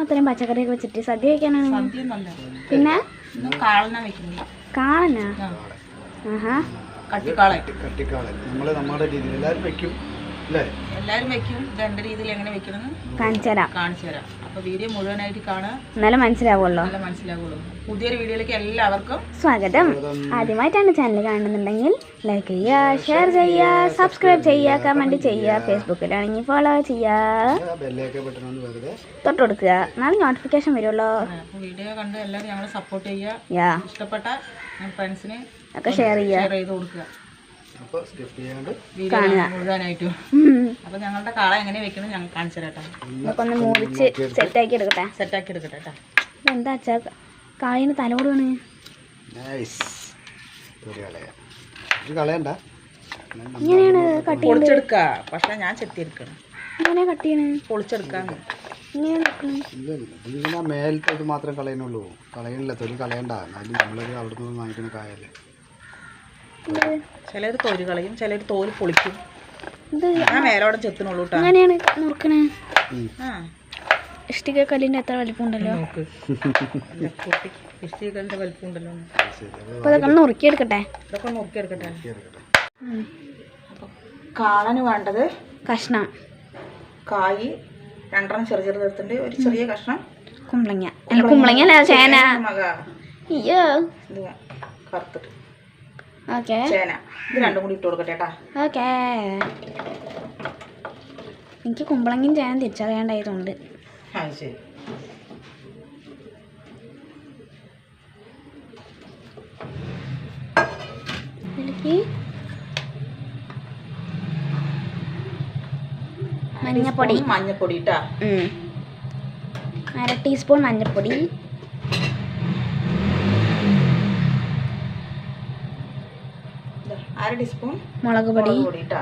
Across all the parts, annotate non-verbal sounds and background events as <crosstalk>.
പച്ചക്കറി പച്ചക്കറിയൊക്കെ വെച്ചിട്ട് സദ്യ വെക്കാനാണ്? പിന്നെ? കാളന ആഹാ. കട്ടിക്കാളൻ കട്ടിക്കാളൻ നമ്മൾ നമ്മുടെ രീതിയിൽ എല്ലാവരും വെക്കും അല്ലേ? എല്ലാവരും വെക്കും. ഇത് എന്റെ രീതിയിൽ എങ്ങനെ വെക്കണമെന്ന് കാണിച്ചുതരാം. കാണിച്ചു തരാം അപ്പോൾ വീഡിയോ മുഴുവനായിട്ട് കാണുക. എന്നാലും മനസ്സിലാവുള്ളൂ നല്ല മനസ്സിലാവുള്ളൂ. പുതിയൊരു വീഡിയോയിലേക്ക് എല്ലാവർക്കും സ്വാഗതം. ആദ്യമായിട്ടാണ് ചാനൽ കാണുന്നുണ്ടെങ്കിൽ ലൈക്ക് ചെയ്യുക ഷെയർ ചെയ്യുക സബ്സ്ക്രൈബ് ചെയ്യുക കമന്റ് ചെയ്യുക ഫേസ്ബുക്കിലാണെങ്കിൽ ഫോളോ ചെയ്യുക. തൊട്ട് കൊടുക്കുക. എന്നാലും നോട്ടിഫിക്കേഷൻ വരുമല്ലോ. വീഡിയോ കണ്ട് എല്ലാവരും ഞങ്ങളെ സപ്പോർട്ട് ചെയ്യുക. ഇഷ്ടപ്പെട്ട ഫ്രണ്ട്സിന് ഒക്കെ ഷെയർ ചെയ്യുക. ഷെയർ ചെയ്ത് കൊടുക്കുക. അപ്പോൾ സ്കിപ്പ് ചെയ്യാണ്ട് വീഡിയോ മുഴുവനായിട്ടും. അപ്പോൾ ഞങ്ങളുടെ കാള എങ്ങനെ വെക്കണം ഞങ്ങൾ കാണിച്ചു തരാം കേട്ടോ. ഇതൊക്കെ ഒന്ന് മുറിച്ച് സെറ്റാക്കി എടുക്കട്ടെ? സെറ്റാക്കി എടുക്കട്ടെ കേട്ടോ. എന്താ അച്ഛാ? കായിന് തലോടുവാണ് നൈസ് തൊലി കളയാം. ഇത് കളയണ്ട? ഇങ്ങനെയാണ് കട്ട് പക്ഷേ ഞാൻ ചെത്തിയെടുക്കണം ഇങ്ങനെ കട്ട് ചെയ്യണേ? പൊളിച്ചെടുക്കാന്ന്. മേലത്തെ ഇത് മാത്രം കളയണുള്ളൂ കളയണില്ല തൊലി കളയണ്ട. എന്നാലും നമ്മളത് അവിടെ നിന്ന് വാങ്ങിക്കുന്ന കായല്ലേ ചിലർ തോൽ കളയും ചിലർ തോൽ പൊളിക്കും. ഇത് ഞാൻ മേലോടെ ചെത്തിനുള്ളൂ കേട്ടോ ഇങ്ങനെയാണ് മുറുക്കണേ ആ. ഇഷ്ടിക കല്ലിന്റെ എത്ര വലിപ്പം ഉണ്ടല്ലോ നോക്ക് ഇഷ്ടികളുടെ വലിപ്പം ഉണ്ടല്ലോ ശരി അപ്പോൾ അതൊക്കെ ഒന്ന് ഉറുക്കിയെടുക്കട്ടെ ഇതൊക്കെ നുറുക്കിയെടുക്കട്ടെ. നോക്കിയെടുക്കട്ടെ എടുക്കട്ടെ അപ്പോൾ കാളന് വേണ്ടത് കഷ്ണം. കായി രണ്ടെണ്ണം ചെറിയ ചെറുത് എടുത്തിട്ടുണ്ട് ഒരു ചെറിയ കഷ്ണം. കുമ്പളങ്ങ. കുമ്പളങ്ങ. അല്ല ചേന അയ്യോ. കറുത്തിട്ട്. ചേന. ഇത് രണ്ടും കൂടി ഇട്ട് കൊടുക്കട്ടെ കേട്ടാ. ഓക്കെ. എനിക്ക് കുമ്പളങ്ങയും ചേന തിരിച്ചറിയാണ്ടായതുകൊണ്ട്. ആ ശരി. ഇതിലേക്ക് മഞ്ഞപ്പൊടി. മഞ്ഞപ്പൊടി ഇട്ടാ. അര ടീസ്പൂൺ മഞ്ഞപ്പൊടി ഇതാ, അര ടീസ്പൂൺ മുളക് പൊടി. ഇട്ടാ.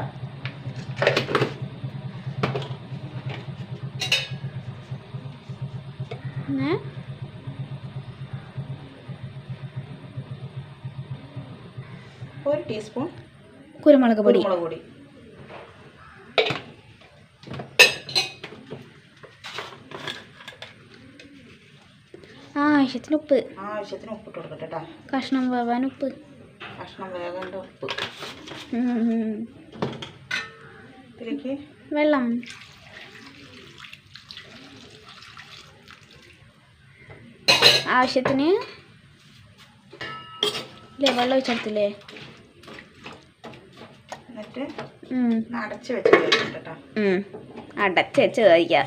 പിന്നെ ഒരു ടീസ്പൂൺ കുരുമുളക് പൊടി. മുളക് പൊടി. ആവശ്യത്തിന് ഉപ്പ്. ആവശ്യത്തിന് ഉപ്പ് കൊടുക്കട്ടെ കഷ്ണം വേവാൻ ഉപ്പ്. കഷ്ണം വേകേണ്ട ഉപ്പ്. ഇതിലേക്ക്? വെള്ളം. ആവശ്യത്തിന് ഇല്ലേ വെള്ളം ഒഴിച്ചെടുത്തില്ലേ? എന്നിട്ട് അടച്ച് വെച്ച് കേട്ടോ. അടച്ച് വെച്ച് കഴിക്കാം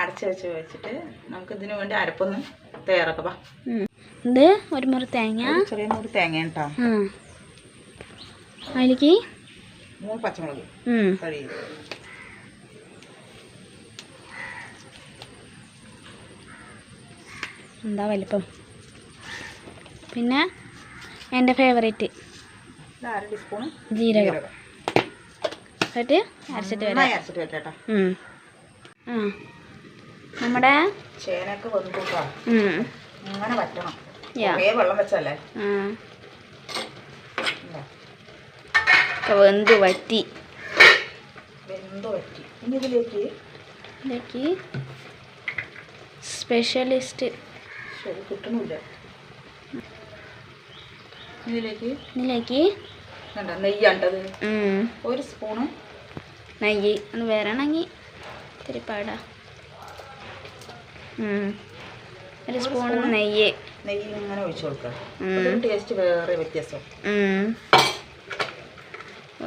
അടച്ച് വെച്ച് വെച്ചിട്ട് നമുക്ക് ഇതിനു വേണ്ടി അരപ്പൊന്ന് തയ്യാറാക്കാം വാ. ഇത് ഒരു മുറി തേങ്ങ. ചെറിയ മുറി തേങ്ങ കേട്ടോ. അതിലേക്ക് മൂന്ന് പച്ചമുളക് കഴിയും എന്താ വലിപ്പം? പിന്നെ എന്റെ ഫേവറേറ്റ് ജീരകം. എന്നിട്ട് അരച്ചിട്ട് വരാം. ആ. നമ്മുടെ ഇങ്ങനെ വറ്റണം. വെള്ളം വെച്ചല്ലേ വറ്റി. വെന്ത് വറ്റി. ഇനി ഇതിലേക്ക്? ഇതിലേക്ക് സ്പെഷ്യലിസ്റ്റ് ശരി കിട്ടണില്ല ഇതിലേക്ക്? നെയ്യാണ്ടത് ഒരു സ്പൂണ്. നെയ്യ് അത് വരണമെങ്കിൽ ഇത്തിരി പാടാ. ഒരു സ്പൂൺ നെയ്യ് നെയ്യ് ഇങ്ങനെ ഒഴിച്ചു കൊടുക്കുക. ടേസ്റ്റ് വേറെ വ്യത്യാസം.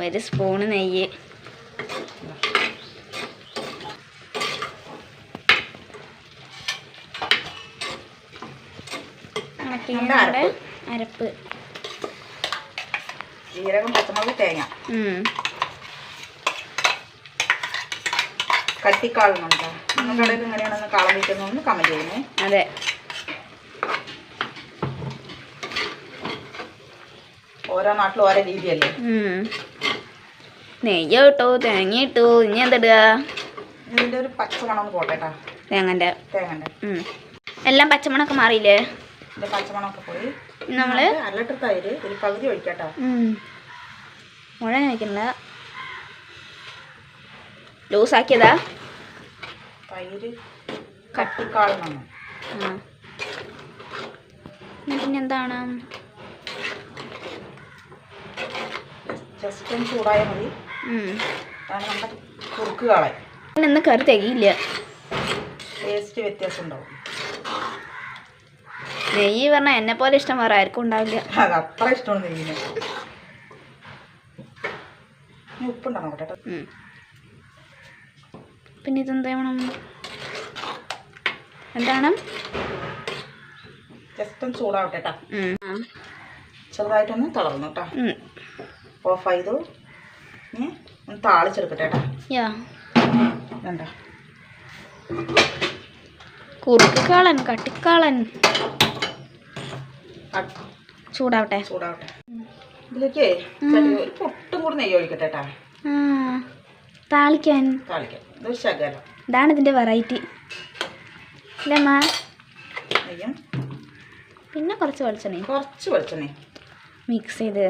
ഒരു സ്പൂൺ നെയ്യ് അരപ്പ്. ജീരകം പച്ചമുളക് തേങ്ങ. കട്ടിക്കാളുന്നുണ്ടോ നിങ്ങളുടെ കടയിൽ എങ്ങനെയാണെന്ന് കാളം വയ്ക്കുന്നതെന്ന് കമന്റ് ചെയ്യുന്നേ അതെ. ഓരോ നാട്ടിലും ഓരോ രീതിയല്ലേ. നെയ്യ് ഇട്ടു തേങ്ങ ഇട്ടു ഇനി എന്തിടുക ഇതിന്റെ ഒരു പച്ചമണം ഒന്ന് പോട്ടെ കേട്ടോ തേങ്ങന്റെ തേങ്ങന്റെ എല്ലാം പച്ചമണൊക്കെ മാറിയില്ലേ? ഇതിന്റെ പച്ചമണമൊക്കെ പോയി. നമ്മൾ നമുക്ക് അര ലിറ്റർ തൈര് ഒരു പകുതി ഒഴിക്കട്ടോ മുഴ വയ്ക്കണില്ല ലൂസാക്കിയതാ. തൈര് കട്ടിക്കാളണം. പിന്നെന്താണ്? ജസ്റ്റ് ഒന്ന് ചൂടായാൽ മതി. അതാണ് നമ്മുടെ കുറുക്ക് കളയും ഇന്ന് കറി തികയില്ല. ടേസ്റ്റ് വ്യത്യാസം ഉണ്ടാവും നെയ്യ് പറഞ്ഞാൽ എന്നെ പോലെ ഇഷ്ടം വേറെ ആർക്കും ഉണ്ടാവില്ല. അത് അത്ര ഇഷ്ടമാണ് നെയ്യിന്. ഇനി ഉപ്പുണ്ടാണോ കേട്ടോ. പിന്നെ ഇതെന്ത് വേണം എന്താണ്? ജസ്റ്റ് ചൂടാവട്ടെ കേട്ടോ ചെറുതായിട്ടൊന്ന് തളർന്നു കേട്ടോ. ഓഫ് ചെയ്തു ഇനി ഒന്ന് താളിച്ചെടുക്കട്ടെ കേട്ടോ വേണ്ട. കുറുക്കുകാളൻ കട്ടിക്കാളൻ. ചൂടാവട്ടെ. ചൂടാവട്ടെ. ഇതിലേക്ക് പൊട്ടും കൂടി നെയ്യ് ഒഴിക്കട്ടെ കേട്ടോ താളിക്കാൻ താളിക്കാം ഇതൊരു ശകലം. ഇതാണ് ഇതിന്റെ വെറൈറ്റി ഇല്ലമ്മ പിന്നെ കുറച്ച് വെളിച്ചെണ്ണ കുറച്ച് വെളിച്ചെണ്ണ മിക്സ് ചെയ്ത്.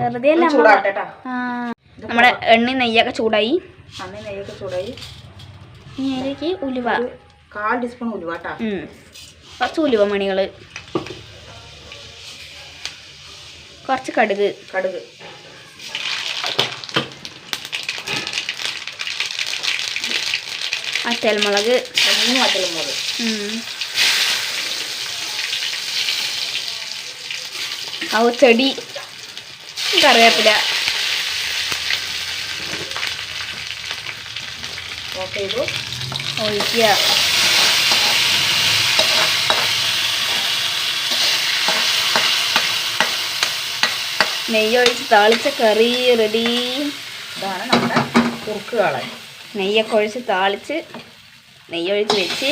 വെറുതെ അല്ല നമ്മുടെ എണ്ണ നെയ്യൊക്കെ ചൂടായി. നെയ്യൊക്കെ ചൂടായി. ഇനി അതിലേക്ക് ഉലുവ. കാൽ ടീസ്പൂൺ ഉലുവ കേട്ടോ ഉം. കുറച്ച് ഉലുവ മണികൾ കുറച്ച് കടുക്. കടുക്. അച്ചൽമുളക് മൂന്ന്. ഔ ചെടി കറിവേപ്പില. ചെയ്തു. ഒഴിക്കുക. നെയ്യൊഴിച്ച് താളിച്ച കറി റെഡി ഇതാണ് നമ്മുടെ കുറുക്ക് കാളൻ നെയ്യൊക്കെ ഒഴിച്ച് താളിച്ച് നെയ്യൊഴിച്ച് വെച്ച്.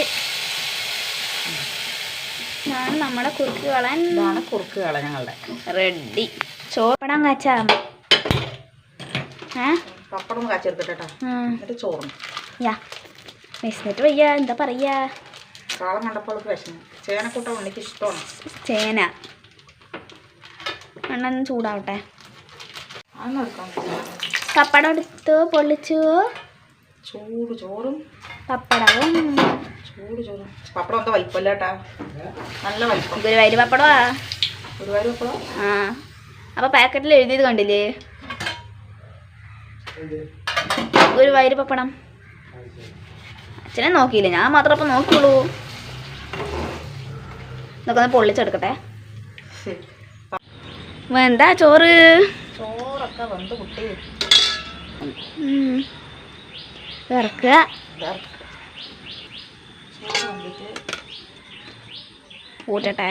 ഇതാണ് നമ്മുടെ കുറുക്ക് കളൻ. ഇതാണ് കുറുക്ക് കള ഞങ്ങളുടെ റെഡി. ചോറപ്പടാൻ കാച്ചാ? പപ്പടം കാച്ചെടുത്തിട്ടോ കാച്ചെടുക്കട്ടെ കേട്ടോ ആ. എന്നിട്ട് ചോറും യാ. വിശന്നിട്ട് വയ്യ. എന്താ പറയാ? കാളം കണ്ടപ്പോൾക്ക് വിഷമം ചേനക്കൂട്ടം ഉണ്ണിക്ക് ഇഷ്ടമാണ്. ചേന. എണ്ണ ചൂടാവട്ടെ. പപ്പടം എടുത്തു പൊള്ളിച്ചു? ചൂട് ചോറും പപ്പടവും. ചോറ് ചോറും. പപ്പടം എന്താ വലിപ്പല്ല കേട്ടാ? നല്ല വലിപ്പം. ഗുരുവായൂർ പപ്പടമാ ഗുരുവായൂർ പപ്പടം? ആ. അപ്പോൾ പാക്കറ്റിൽ എഴുതിയത് കണ്ടില്ലേ? ഗുരുവായൂർ പപ്പടം. അച്ഛനെ നോക്കിയില്ല? ഞാൻ മാത്രം അപ്പം നോക്കിയുള്ളൂ. ഇതൊക്കെ ഒന്ന് പൊള്ളിച്ചെടുക്കട്ടെ. എന്താ ചോറ്? ചോറൊക്കെ വന്ന് കുട്ടി. വന്നിട്ട് കൂട്ടട്ടെ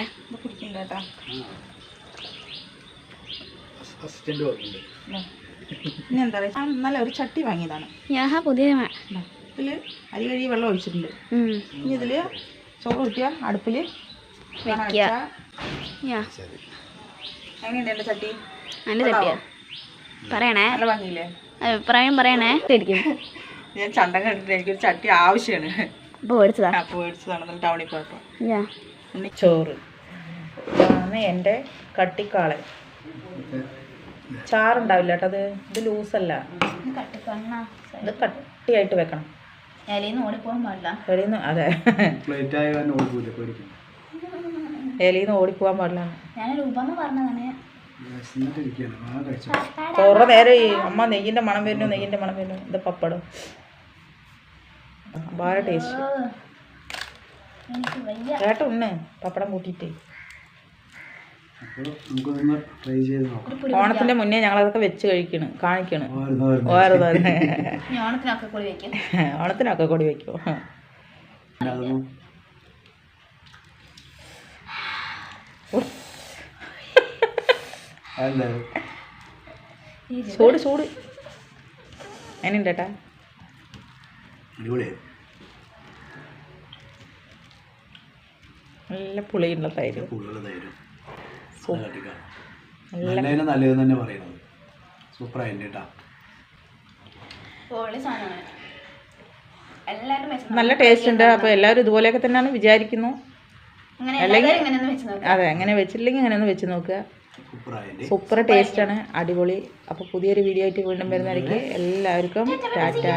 നല്ല ഒരു ചട്ടി വാങ്ങിയതാണ്. ഞാൻ പുതിയ ഇതിൽ അരി കഴുകി വെള്ളം ഒഴിച്ചിട്ടുണ്ട്. ഇനി ഇതിൽ ചോറ് ഊറ്റിയ അടുപ്പിൽ എങ്ങനെയുണ്ട് എന്റെ ചട്ടി? ചട്ടിയാ. പറയണേ. അഭിപ്രായം പറയണേ. ഇരിക്കും <laughs> ഞാൻ ചണ്ടൻ കണ്ടിട്ട് എനിക്കൊരു ചട്ടി ആവശ്യമാണ് അപ്പോൾ മേടിച്ചതാ? അപ്പോൾ മേടിച്ചതാണ്. ടൗണിൽ പോയപ്പോൾ ചോറ്. ഇതാണ് എന്റെ കട്ടിക്കാളൻ. ചാറുണ്ടാവില്ല കേട്ടോ അത്. ഇത് ലൂസല്ല. ഇത് കട്ടിയായിട്ട് വെക്കണം. എലിന്ന് അതെ പ്ലേറ്റ് ആയ കാരണം ഓടിക്കൂല പേടിക്കും എലിന്ന് ഓടിപ്പോവാൻ പാടില്ല. ഞാൻ നേരം പറഞ്ഞതാണ്. വിശന്നിട്ടിരിക്കുകയാണ്. ആ കഴിച്ചു. ചോറ് നേരെ ഈ അമ്മ നെയ്യിന്റെ മണം വരുന്നു നെയ്യിന്റെ മണം വരുന്നു. ഇത് പപ്പടം. വളരെ ടേസ്റ്റ് കേട്ടോ ഉണ്ണേ പപ്പടം കൂട്ടിയിട്ട്. ഓണത്തിന്റെ മുന്നേ ഞങ്ങളതൊക്കെ വെച്ച് കഴിക്കണ് കാണിക്കണ്. <laughs> ഓണത്തിനൊക്കെ കൂടി വെക്കോ. ചൂട് ചൂട് എന്നുണ്ട് ചേട്ടാ അടിപൊളിയായി. നല്ല പുളിയുള്ള തൈര്. പുളിയുള്ള തൈര്. നല്ല നല്ലതിനെ നല്ലതെന്ന് തന്നെ പറയുന്നത്. സൂപ്പറായിട്ട് കേട്ടാ. പൊളി സാധനമാണ്. എല്ലാവരും നല്ല ടേസ്റ്റ് ഉണ്ട്. അപ്പോൾ എല്ലാവരും ഇതുപോലെയൊക്കെ തന്നെയാണ് വിചാരിക്കുന്നു. അങ്ങനെ അല്ലെങ്കിൽ- അതെ അങ്ങനെ വെച്ചില്ലെങ്കിൽ അങ്ങനെ ഒന്ന് വെച്ച് നോക്കുക. സൂപ്പർ ടേസ്റ്റ് ആണ്. അടിപൊളി. അപ്പോൾ പുതിയൊരു വീഡിയോ ആയിട്ട് വീണ്ടും വരുന്നതായിരിക്കും. എല്ലാവർക്കും ടാറ്റാ.